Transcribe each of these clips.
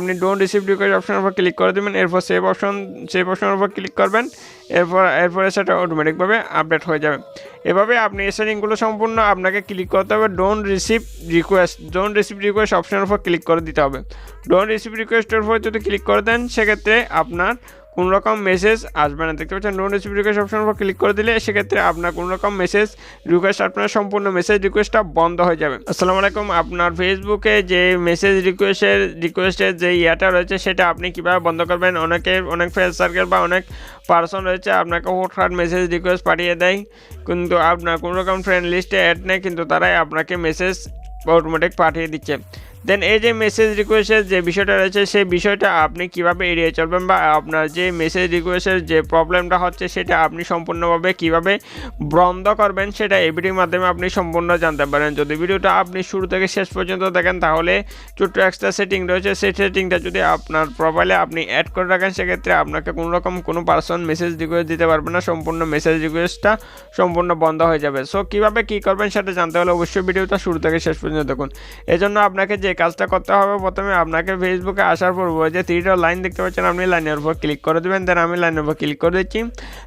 আপনি don't receive request অপশনের উপর ক্লিক করে দেবেন, এরপর সেভ অপশন সেভ অপশনের উপর ক্লিক করবেন, এরপর, এরপরে সেটা অটোমেটিকভাবে আপডেট হয়ে যাবে। এভাবে আপনি এই সেটিংগুলো সম্পূর্ণ আপনাকে ক্লিক করতে হবে don't receive request don't receive request অপশনের উপর ক্লিক করে দিতে হবে। ডোন্ট রিসিভ রিকোয়েস্টের উপর যদি ক্লিক করে দেন, সেক্ষেত্রে আপনার কোনো রকম মেসেজ আসবে না। দেখতে পাচ্ছেন ডোন্ট রিসিভ রিকোয়েস্ট অপশনের উপর ক্লিক করে দিলে সেক্ষেত্রে আপনার কোনো রকম মেসেজ রিকোয়েস্ট আপনার সম্পূর্ণ মেসেজ রিকোয়েস্টটা বন্ধ হয়ে যাবে। আসসালামু আলাইকুম, আপনার ফেসবুকে যে মেসেজ রিকোয়েস্টের রিকোয়েস্টের যে ইয়াটা রয়েছে, সেটা আপনি কীভাবে বন্ধ করবেন? অনেকে, অনেক ফ্রেন্ড সার্কেল বা অনেক পার্সন রয়েছে, আপনাকে হুটহাট মেসেজ রিকোয়েস্ট পাঠিয়ে দেয়। কিন্তু আপনার কোনো রকম ফ্রেন্ড লিস্টে অ্যাড নেই, কিন্তু তারাই আপনাকে মেসেজ অটোমেটিক পাঠিয়ে দিচ্ছে। দেন এই যে মেসেজ রিকোয়েস্টের যে বিষয়টা রয়েছে, সেই বিষয়টা আপনি কীভাবে এড়িয়ে চলবেন বা আপনার যে মেসেজ রিকোয়েস্টের যে প্রবলেমটা হচ্ছে, সেটা আপনি সম্পূর্ণভাবে কীভাবে বন্ধ করবেন, সেটা এই ভিডিওর মাধ্যমে আপনি সম্পূর্ণ জানতে পারেন। যদি ভিডিওটা আপনি শুরু থেকে শেষ পর্যন্ত দেখেন, তাহলে ছোট্ট এক্সট্রা সেটিং রয়েছে। সেই সেটিংটা যদি আপনার প্রোফাইলে আপনি অ্যাড করে রাখেন, সেক্ষেত্রে আপনাকে কোনো রকম কোনো পার্সন মেসেজ রিকোয়েস্ট দিতে পারবে না। সম্পূর্ণ মেসেজ রিকোয়েস্টটা সম্পূর্ণ বন্ধ হয়ে যাবে। সো কীভাবে কী করবেন, সেটা জানতে হলে অবশ্যই ভিডিওটা শুরু থেকে শেষ পর্যন্ত দেখুন। এজন্য আপনাকে যে কাজটা করতে হবে প্রথমে আপনাকে ফেসবুকে আসার পর যে থ্রিটা লাইন দেখতে পাচ্ছেন, আপনি লাইনের উপর ক্লিক করে দেবেন দেন আমি লাইনের উপর ক্লিক করে দিচ্ছি।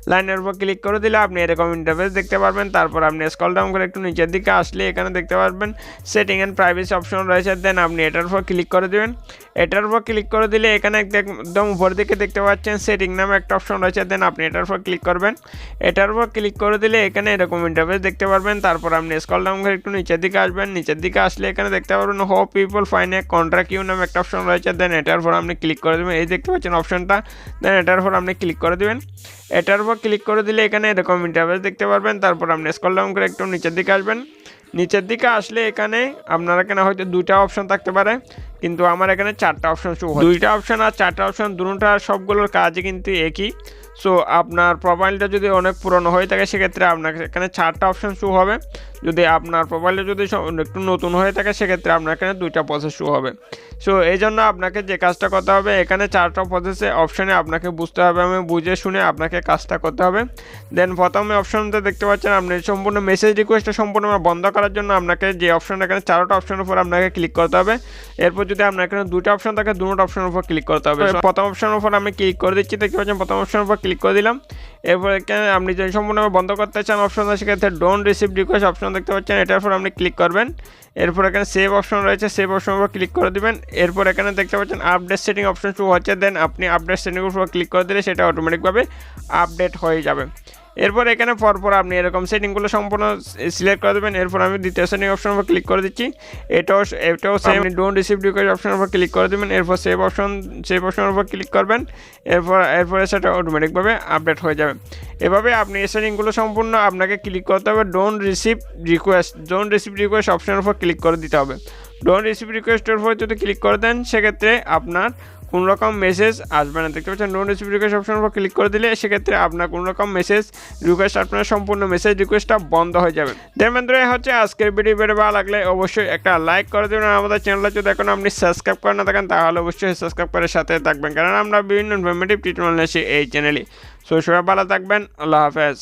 লাইনের উপর ক্লিক করে দিলে আপনি এরকম ইন্টারফেস দেখতে পারবেন, তারপর আপনি স্কল ডাউন করে একটু নিচের দিকে আসলে এখানে দেখতে পারবেন সেটিং অ্যান্ড প্রাইভেসি অপশন রয়েছে দেন আপনি এটার উপর ক্লিক করে দেবেন। এটার উপর ক্লিক করে দিলে এখানে এক- একদম উপর দিকে দেখতে পাচ্ছেন সেটিং নামে একটা অপশন রয়েছে দেন আপনি এটার উপর ক্লিক করবেন। এটার উপর ক্লিক করে দিলে এখানে এরকম ইন্টারফেস দেখতে পারবেন, তারপর আপনি স্কল ডাউন করে একটু নিচের দিকে আসবেন, নিচের দিকে আসলে এখানে দেখতে পারবেন হো পিপল ফাইনে কন্ট্রা কন্ট্রাক্ট ইউ নামে একটা অপশন রয়েছে দেন এটার উপর আপনি ক্লিক করে দেবেন। এই দেখতে পাচ্ছেন অপশনটা দেন এটার উপর আপনি ক্লিক করে দেবেন। এটার উপর ক্লিক করে দিলে এখানে এরকম ইন্টারভেস দেখতে পারবেন। তারপর আপনি স্কল ডাউন করে একটু নিচের দিকে আসবেন। নিচের দিকে আসলে এখানে আপনার এখানে হয়তো দুইটা অপশন থাকতে পারে, কিন্তু আমার এখানে চারটা অপশন শো দুইটা অপশন আর চারটা অপশন দুটোটা সবগুলোর কাজই কিন্তু একই। সো আপনার প্রোফাইলটা যদি অনেক পুরনো হয়ে থাকে, সেক্ষেত্রে আপনার এখানে চারটা অপশন শো হবে। যদি আপনার প্রোফাইলটা যদি একটু নতুন হয়ে থাকে, সেক্ষেত্রে আপনার এখানে দুইটা প্রসেস শো হবে। সো এই জন্য আপনাকে যে কাজটা করতে হবে, এখানে চারটা প্রসেসে অপশানে আপনাকে বুঝতে হবে, আমি বুঝে শুনে আপনাকে কাজটা করতে হবে। দেন প্রথমে অপশনটা দেখতে পাচ্ছেন, আপনি সম্পূর্ণ মেসেজ রিকোয়েস্টটা সম্পূর্ণ বন্ধ করার জন্য আপনাকে যে অপশন এখানে চারোটা অপশনের উপর আপনাকে ক্লিক করতে হবে। এরপর যদি আপনার এখানে দুটো অপশন থাকে দুটো অপশনের উপর ক্লিক করতে হবে। প্রথম অপশনের উপর আমি ক্লিক করে দিচ্ছি দেখতে পাচ্ছেন প্রথম অপশনের উপর ক্লিক করে দিলাম। এরপর এখানে আপনি যদি সম্পূর্ণভাবে বন্ধ করতে চান অপশন আছে সেক্ষেত্রে ডোন্ট রিসিভ রিকোয়েস্ট অপশন দেখতে পাচ্ছেন এটার উপর আপনি ক্লিক করবেন। এরপর এখানে সেভ অপশন রয়েছে সেভ অপশনের উপর ক্লিক করে দিবেন। এরপর এখানে দেখতে পাচ্ছেন আপডেট সেটিং অপশন শো হচ্ছে দেন আপনি আপডেট সেটিংয়ের উপর ক্লিক করে দিলে সেটা অটোমেটিকভাবে আপডেট হয়ে যাবে। এরপর এখানে পরপর আপনি এরকম সেটিংগুলো সম্পূর্ণ সিলেক্ট করে দেবেন। এরপর আমি দ্বিতীয় সেটিং অপশনের উপর ক্লিক করে দিচ্ছি। এটাও এটাও সেম ডোন্ট রিসিভ রিকোয়েস্ট অপশনের উপর ক্লিক করে দেবেন। এরপর সেভ অপশন সেভ অপশনের উপর ক্লিক করবেন। এরপর, এরপরে সেটা অটোমেটিকভাবে আপডেট হয়ে যাবে। এভাবে আপনি এই সেটিংগুলো সম্পূর্ণ আপনাকে ক্লিক করতে হবে। Don't receive request don't receive request অপশনের উপর ক্লিক করে দিতে হবে। ডোন্ট রিসিভ রিকোয়েস্টের উপর যদি ক্লিক করে দেন, সেক্ষেত্রে আপনার কোনো রকম মেসেজ আসবে না। দেখতে পাচ্ছেন রিসিভ রিকোয়েস্ট অপশনের উপর ক্লিক করে দিলে সেক্ষেত্রে আপনার কোনো রকম মেসেজ রিকোয়েস্ট আপনার সম্পূর্ণ মেসেজ রিকোয়েস্টটা বন্ধ হয়ে যাবে। দেন বন্ধুরা হচ্ছে আজকের ভিডিও ভিডিও ভালো লাগলে অবশ্যই একটা লাইক করে দেবেন আর আমাদের চ্যানেলে যদি এখন আপনি সাবস্ক্রাইব করে না থাকেন, তাহলে অবশ্যই সাবস্ক্রাইব করে সাথে থাকবেন। কারণ আমরা বিভিন্ন ইনফরমেটিভ টিউটোরিয়াল এসে এই চ্যানেলে সো সবাই ভালো থাকবেন, আল্লাহ হাফেজ।